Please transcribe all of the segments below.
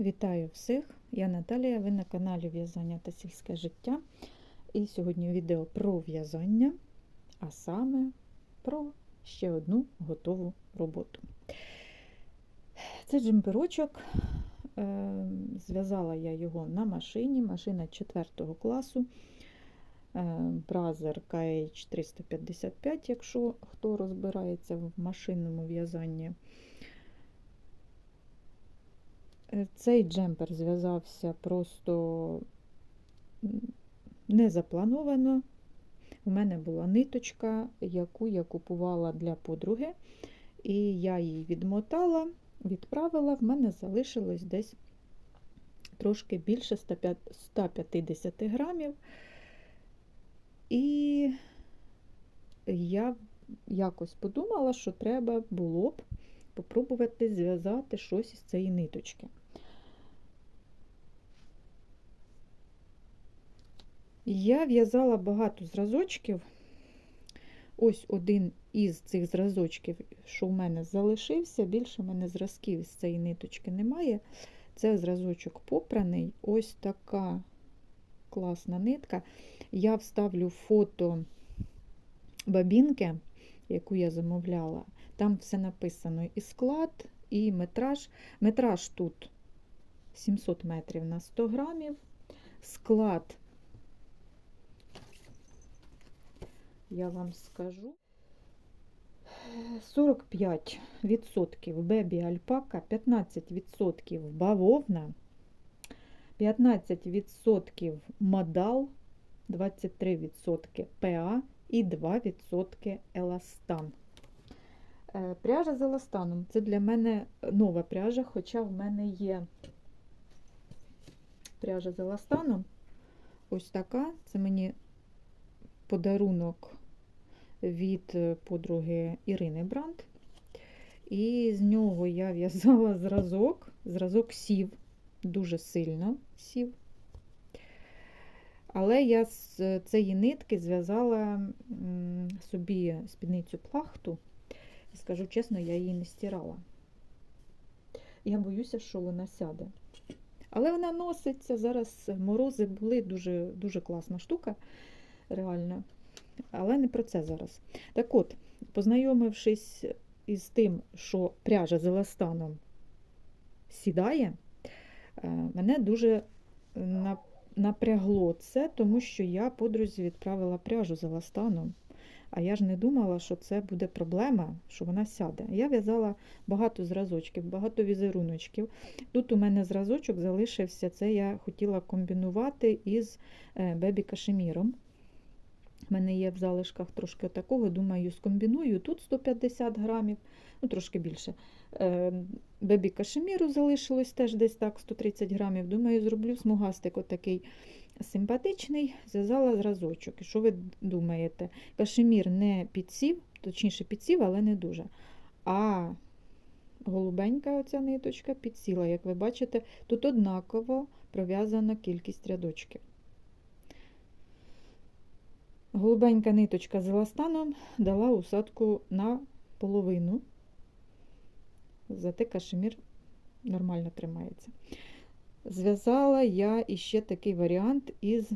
Вітаю всіх! Я Наталія, ви на каналі В'язання та сільське життя. І сьогодні відео про в'язання, а саме про ще одну готову роботу. Це джемперочок. Е, Зв'язала я його на машині, машина 4 класу. Бразер KH355, якщо хто розбирається в машинному в'язанні. Цей джемпер зв'язався просто не заплановано. У мене була ниточка, яку я купувала для подруги, і я її відмотала, відправила, в мене залишилось десь трошки більше 150 грамів. І я якось подумала, що треба було б попробувати зв'язати щось із цієї ниточки. Я в'язала багато зразочків. Ось один із цих зразочків, що в мене залишився, більше в мене зразків з цієї ниточки немає. Це зразочок попраний. Ось така класна нитка. Я вставлю фото бабінки, яку я замовляла. Там все написано і склад, і метраж. Метраж тут 700 метрів на 100 грамів. Склад, я вам скажу, 45% бебі альпака, 15% бавовна, 15% модал, 23% ПА і 2% еластан. Е, пряжа з еластаном це для мене нова пряжа, хоча в мене є пряжа з еластаном. Ось така. Це мені подарунок від подруги Ірини Бранд. І з нього я в'язала зразок. Зразок сів, дуже сильно сів. Але я з цієї нитки зв'язала собі спідницю плахту. Скажу чесно, я її не стирала. Я боюся, що вона сяде. Але вона носиться. Зараз морози були дуже дуже класна штука, реально. Але не про це зараз. Так от, познайомившись із тим, що пряжа з еластаном сідає, мене дуже напрягло це, тому що я подрузі відправила пряжу з еластаном. А я ж не думала, що це буде проблема, що вона сяде. Я в'язала багато зразочків, багато візеруночків. Тут у мене зразочок залишився, це я хотіла комбінувати із бебі У мене є в залишках трошки такого, думаю, скомбіную. Тут 150 грамів, ну трошки більше. Бебі кашеміру залишилось теж десь так, 130 грамів. Думаю, зроблю смугастик отакий симпатичний, зв'язала зразочок. І що ви думаєте? Кашемір не підсів, точніше підсів, але не дуже. А голубенька оця ниточка підсіла, як ви бачите, тут однаково пров'язана кількість рядочків. Голубенька ниточка з еластаном дала усадку на половину, зате кашемір нормально тримається. Зв'язала я іще такий варіант із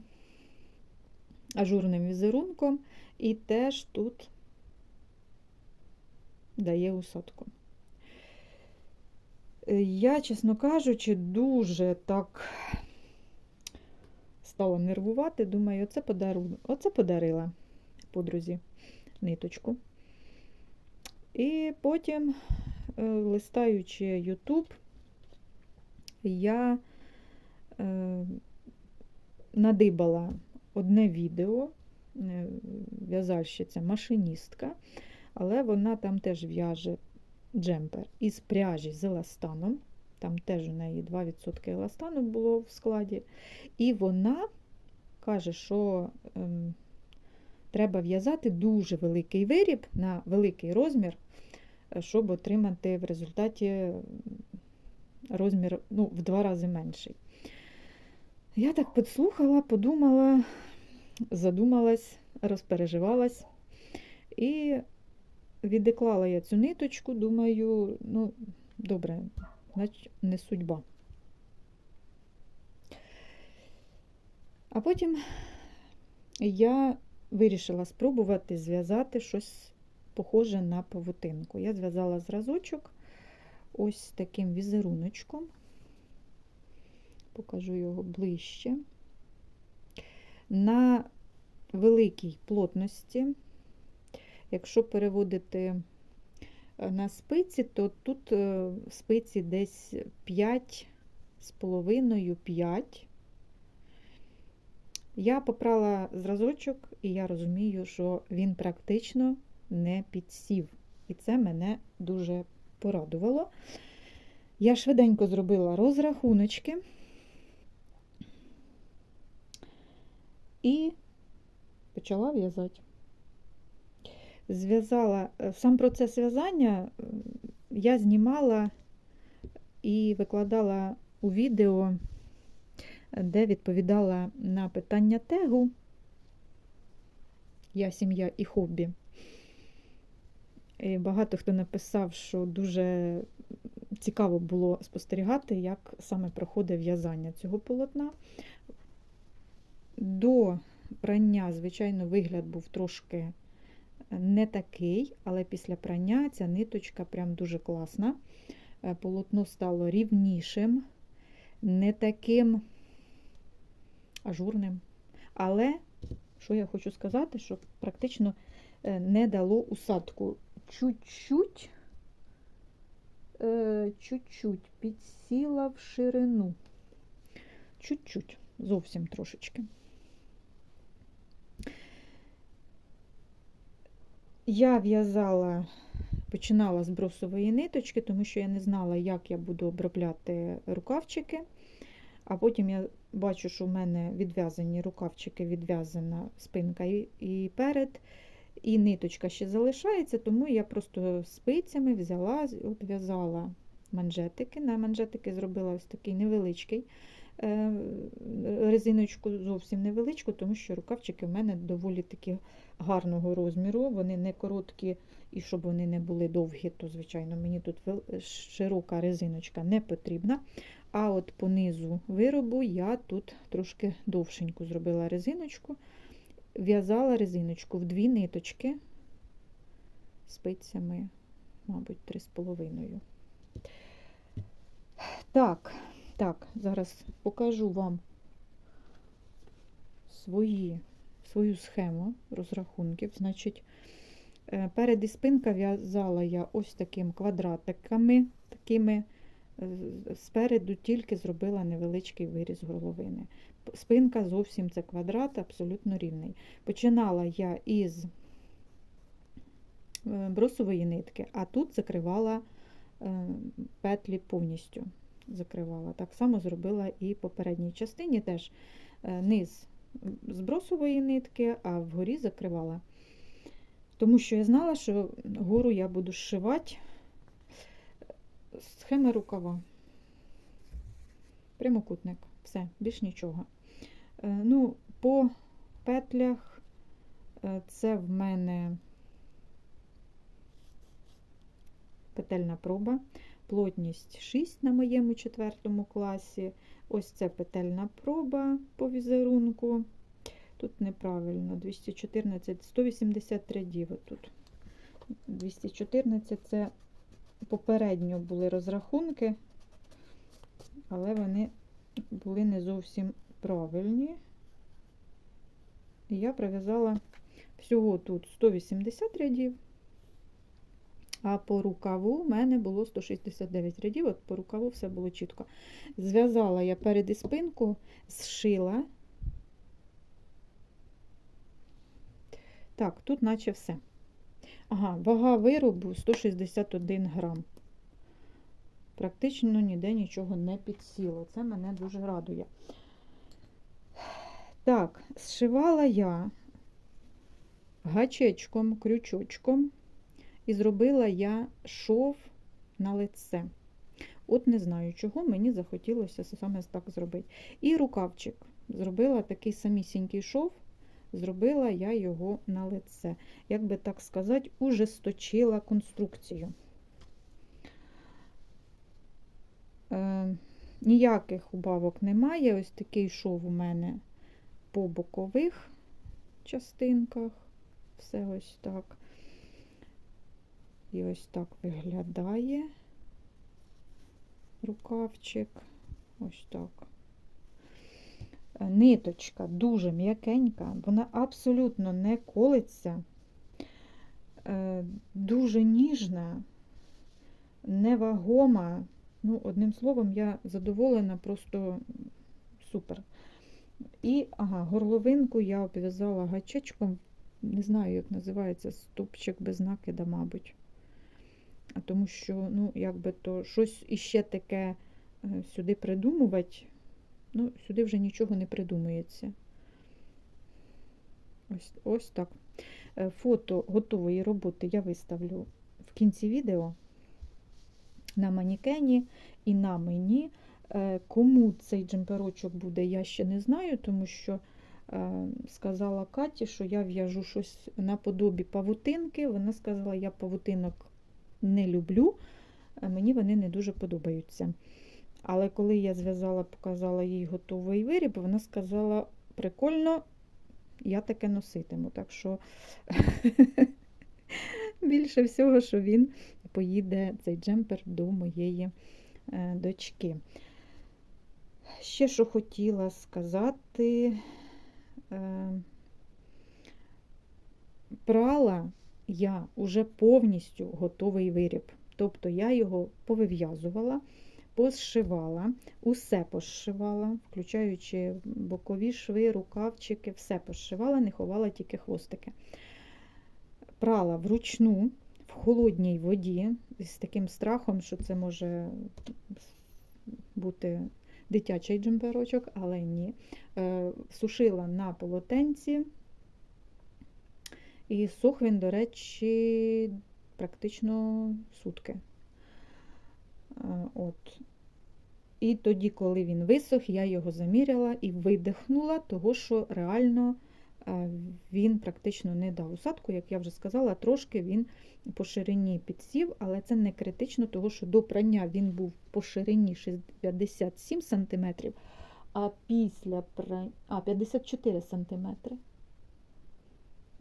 ажурним візерунком, і теж тут дає усадку. Я, чесно кажучи, дуже так стала нервувати, думаю, оце подару... оце подарила подрузі ниточку. І потім, е, листаючи YouTube, я е, надибала одне відео, е, в'язальщиця машиністка, але вона там теж в'яже джемпер із пряжі з еластаном. Там теж у неї 2% еластану було в складі. І вона каже, що ем, треба в'язати дуже великий виріб на великий розмір, щоб отримати в результаті розмір ну, в два рази менший. Я так підслухала, подумала, задумалась, розпереживалась і відклала я цю ниточку, думаю, ну, добре, Значить не судьба. А потім я вирішила спробувати зв'язати щось похоже на павутинку. Я зв'язала зразочок ось таким візеруночком, покажу його ближче. На великій плотності, якщо переводити на спиці, то тут е, спиці десь 5 з половиною 5. Я попрала зразочок, і я розумію, що він практично не підсів. І це мене дуже порадувало. Я швиденько зробила розрахуночки і почала в'язати. Зв'язала е, сам процес в'язання е, я знімала і викладала у відео, де відповідала на питання тегу Я сім'я і хобі. І багато хто написав, що дуже цікаво було спостерігати, як саме проходить в'язання цього полотна. До прання, звичайно, вигляд був трошки не такий, але після прання ця ниточка прям дуже класна. Е, Полотно стало рівнішим, не таким ажурним. Але, що я хочу сказати, що практично е, не дало усадку. Чуть-чуть, е, чуть-чуть підсіла в ширину. Чуть-чуть, зовсім трошечки. Я в'язала, починала з бросової ниточки, тому що я не знала, як я буду обробляти рукавчики. А потім я бачу, що в мене відв'язані рукавчики, відв'язана спинка і, і перед, і ниточка ще залишається, тому я просто спицями взяла, обв'язала манжетики. На манжетики зробила ось такий невеличкий резиночку, зовсім невеличку, тому що рукавчики в мене доволі такі гарного розміру. Вони не короткі, і щоб вони не були довгі, то, звичайно, мені тут широка резиночка не потрібна. А от по низу виробу я тут трошки довшеньку зробила резиночку, в'язала резиночку в дві ниточки спицями, мабуть, 3,5. Так, так, зараз покажу вам свої, свою схему розрахунків. Значить, е, перед і спинка в'язала я ось таким квадратиками, такими спереду тільки зробила невеличкий виріз горловини. Спинка зовсім це квадрат, абсолютно рівний. Починала я із е, бросової нитки, а тут закривала е, петлі повністю. Закривала. Так само зробила і в попередній частині теж е, низ з бросової нитки, а вгорі закривала. Тому що я знала, що гору я буду зшивати схема рукава. Прямокутник. Все, більш нічого. Е, ну, по петлях е, це в мене петельна проба, плотність 6 на моєму четвертому класі. Ось це петельна проба по візерунку. Тут неправильно, 214, 183 діви тут. 214 це попередньо були розрахунки, але вони були не зовсім правильні. І я пров'язала всього тут 180 рядів, а по рукаву в мене було 169 рядів, от по рукаву все було чітко. Зв'язала я перед і спинку, зшила. Так, тут наче все. Ага, вага виробу 161 грам. Практично ніде нічого не підсіло. Це мене дуже радує. Так, зшивала я гачечком, крючочком, і зробила я шов на лице. От не знаю, чого мені захотілося саме так зробити. І рукавчик. Зробила такий самісінький шов зробила я його на лице. Як би так сказати, ужесточила конструкцію. Е, Ніяких убавок немає. Ось такий шов у мене по бокових частинках. Все ось так. І ось так виглядає рукавчик. Ось так. Е, Ниточка дуже м'якенька, вона абсолютно не колиться, е, дуже ніжна, невагома. Ну, одним словом, я задоволена, просто супер. І ага, горловинку я обв'язала гачечком, не знаю, як називається, стопчик без накида, мабуть. Тому що, ну, якби то щось іще таке е, сюди придумувати, ну, сюди вже нічого не придумується. Ось, ось так. Е, Фото готової роботи я виставлю в кінці відео на манікені і на мені. Е, Кому цей джемперочок буде, я ще не знаю, тому що сказала Каті, що я в'яжу щось наподобі павутинки. Вона сказала, я павутинок не люблю, е, мені вони не дуже подобаються. Але коли я зв'язала, показала їй готовий виріб, вона сказала, прикольно, я таке носитиму. Так що більше всього, що він поїде цей джемпер до моєї е, дочки. Ще що хотіла сказати, е, прала я вже повністю готовий виріб. Тобто я його повив'язувала, позшивала, усе позшивала, включаючи бокові шви, рукавчики, все позшивала, не ховала тільки хвостики. Прала вручну в холодній воді з таким страхом, що це може бути дитячий джемперочок, але ні. Е, Сушила на полотенці. І сух він, до речі, практично сутки. От. І тоді, коли він висох, я його заміряла і видихнула, того що реально він практично не дав усадку, як я вже сказала, трошки він по ширині підсів, але це не критично, того що до прання він був по ширині 57 см, а після а, 54 см.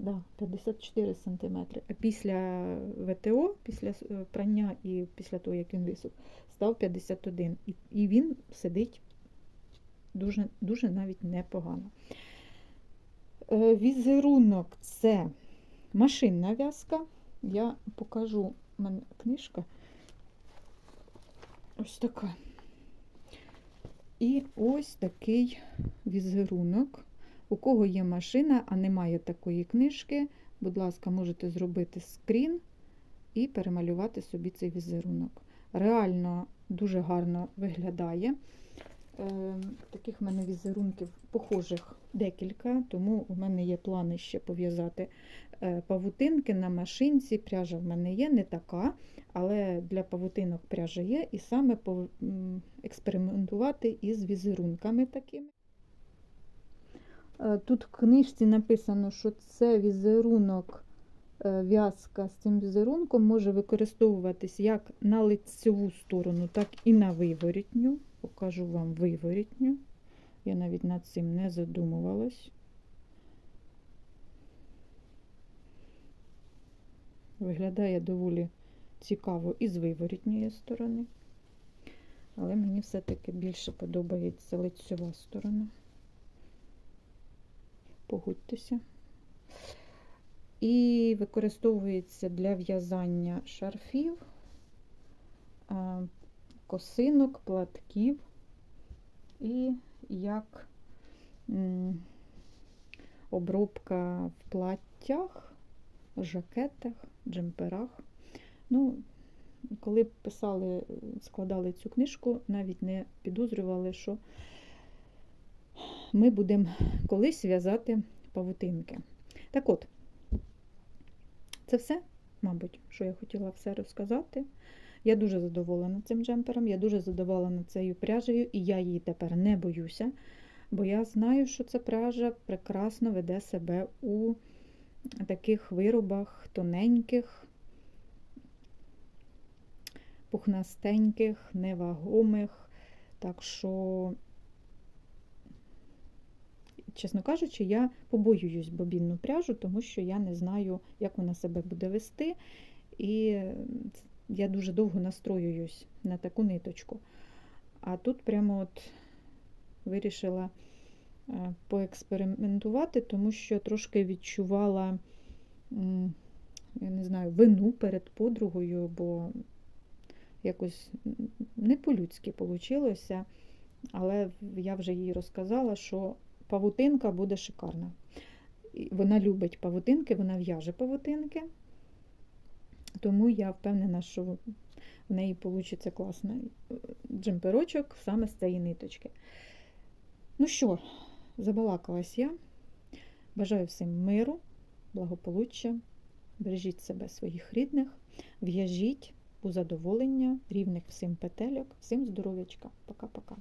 Да, 54 см. А після ВТО, після е, прання і після того, як він висох, став 51. І, і він сидить дуже, дуже навіть непогано. Е, Візерунок це машинна в'язка. Я покажу, у мене книжка ось така. І ось такий візерунок. У кого є машина, а немає такої книжки, будь ласка, можете зробити скрін і перемалювати собі цей візерунок. Реально дуже гарно виглядає. Е, Таких в мене візерунків похожих декілька, тому у мене є плани ще пов'язати е, павутинки на машинці. Пряжа в мене є, не така, але для павутинок пряжа є, і саме експериментувати із візерунками такими. Е, Тут в книжці написано, що це візерунок, е, в'язка з цим візерунком може використовуватись як на лицеву сторону, так і на виворітню. Покажу вам виворітню. Я навіть над цим не задумувалась. Виглядає доволі цікаво і з виворітньої сторони. Але мені все-таки більше подобається лицьова сторона. Погодьтеся. І використовується для в'язання шарфів, косинок, платків і як обробка в платтях, жакетах, джемперах. Ну, коли писали, складали цю книжку, навіть не підозрювали, що ми будемо колись в'язати павутинки. Так от, це все, мабуть, що я хотіла все розказати. Я дуже задоволена цим джемпером, я дуже задоволена цією пряжею, і я її тепер не боюся, бо я знаю, що ця пряжа прекрасно веде себе у таких виробах тоненьких, пухнастеньких, невагомих. Так що чесно кажучи, я побоююсь бобінну пряжу, тому що я не знаю, як вона себе буде вести. І я дуже довго настроююсь на таку ниточку. А тут прямо от вирішила е, поекспериментувати, тому що трошки відчувала, я не знаю, вину перед подругою, бо якось не по-людськи вийшло. Але я вже їй розказала, що павутинка буде шикарна. Вона любить павутинки, вона в'яже павутинки. Тому я впевнена, що в неї вийде класний е, джемперочок саме з цієї ниточки. Ну що, забалакалась я. Бажаю всім миру, благополуччя, бережіть себе, своїх рідних, в'яжіть у задоволення, рівних всім петельок, всім здоров'ячка. Пока-пока.